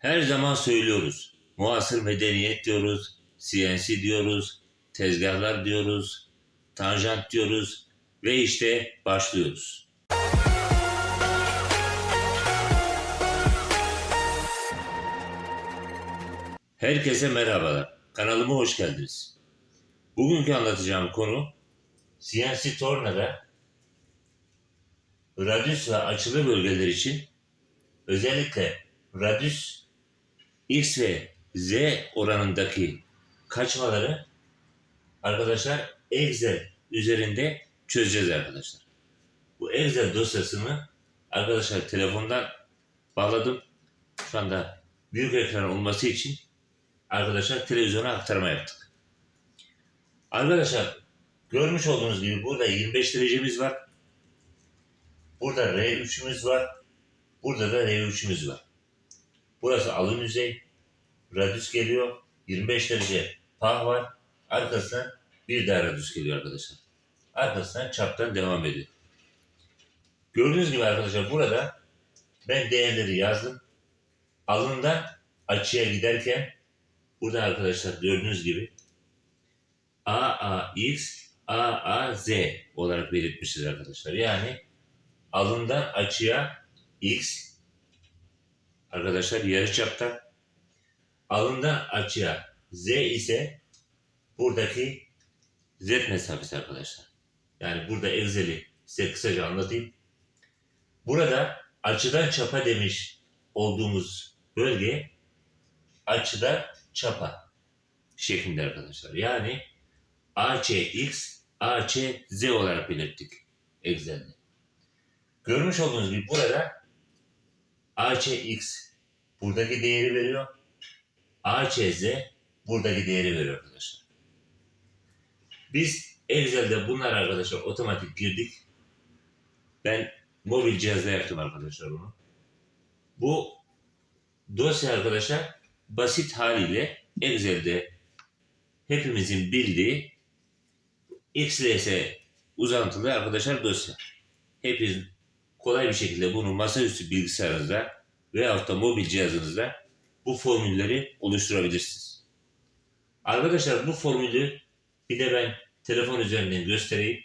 Her zaman söylüyoruz. Muasır medeniyet diyoruz, CNC diyoruz, tezgahlar diyoruz, tanjant diyoruz ve işte başlıyoruz. Herkese merhabalar. Kanalıma hoş geldiniz. Bugünkü anlatacağım konu CNC tornada radyüs ve açılı bölgeler için özellikle radyüs X ve Z oranındaki kaçmaları arkadaşlar Excel üzerinde çözeceğiz arkadaşlar. Bu Excel dosyasını arkadaşlar telefondan bağladım. Şu anda büyük ekran olması için arkadaşlar televizyona aktarma yaptık. Arkadaşlar görmüş olduğunuz gibi burada 25 derecemiz var. Burada R3'ümüz var. Burada da R3'ümüz var. Burası alın yüzey. Radyüs geliyor. 25 derece pah var. Arkasından bir daha radyüs geliyor arkadaşlar. Arkasından çaptan devam ediyor. Gördüğünüz gibi arkadaşlar burada ben değerleri yazdım. Alından açıya giderken burada arkadaşlar gördüğünüz gibi AAX, AAZ olarak belirtmişiz arkadaşlar. Yani alından açıya X arkadaşlar yarıçapta alından açıya Z ise buradaki Z mesafesi arkadaşlar. Yani burada Excel'i size kısaca anlatayım. Burada açıdan çapa demiş olduğumuz bölge açıdan çapa şeklinde arkadaşlar. Yani ACX, ACZ olarak belirttik Excel'de. Görmüş olduğunuz gibi burada ACX buradaki değeri veriyor. ACZ buradaki değeri veriyor arkadaşlar. Biz Excel'de bunlar arkadaşlar otomatik girdik. Ben mobil cihazda yaptım arkadaşlar bunu. Bu dosya arkadaşlar basit haliyle Excel'de hepimizin bildiği XLS uzantılı arkadaşlar dosya. Hepiniz kolay bir şekilde bunu masaüstü bilgisayarınızda veyahut da mobil cihazınızda bu formülleri oluşturabilirsiniz. Arkadaşlar bu formülü bir de ben telefon üzerinden göstereyim.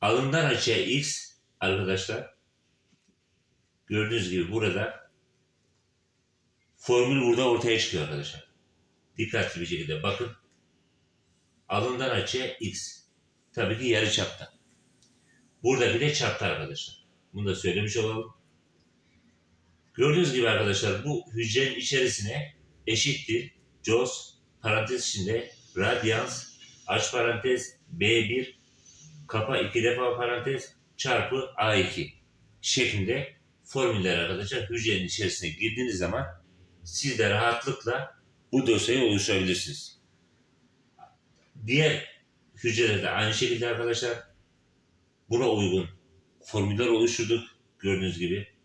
Alından açıya X arkadaşlar gördüğünüz gibi burada formül burada ortaya çıkıyor arkadaşlar. Dikkatli bir şekilde bakın. Alından açıya X. Tabii ki yarı çapta. Burada bir de çapta arkadaşlar. Bunu da söylemiş olalım. Gördüğünüz gibi arkadaşlar bu hücrenin içerisine eşittir. Jos parantez içinde radyans aç parantez B1 kapa iki defa parantez çarpı A2 şeklinde formüller arkadaşlar hücrenin içerisine girdiğiniz zaman siz de rahatlıkla bu dosyayı oluşturabilirsiniz. Diğer hücrelerde aynı şekilde arkadaşlar buna uygun formüller oluşturduk gördüğünüz gibi.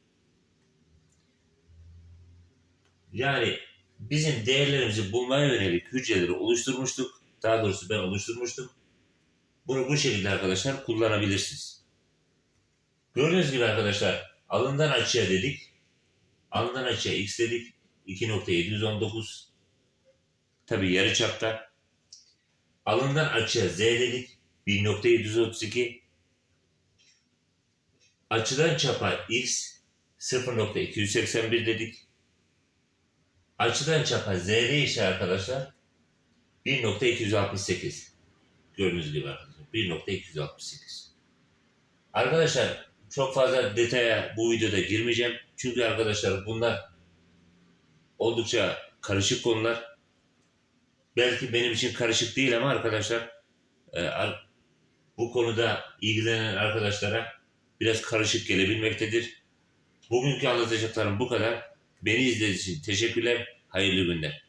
Yani bizim değerlerimizi bulmaya yönelik hücreleri oluşturmuştuk. Daha doğrusu ben oluşturmuştum. Bunu bu şekilde arkadaşlar kullanabilirsiniz. Gördüğünüz gibi arkadaşlar alından açıya dedik. Alından açıya x dedik. 2.719 tabi yarı çapta. Alından açıya z dedik. 1.732 Açıdan çapa x 0.281 dedik. Açıdan çapa z'de ise arkadaşlar 1.268 gördüğünüz gibi arkadaşlar 1.268 Arkadaşlar çok fazla detaya bu videoda girmeyeceğim. Çünkü arkadaşlar bunlar oldukça karışık konular. Belki benim için karışık değil ama arkadaşlar e, bu konuda ilgilenen arkadaşlara biraz karışık gelebilmektedir. Bugünkü anlatacaklarım bu kadar. Beni izlediğiniz için teşekkürler. Hayırlı günler.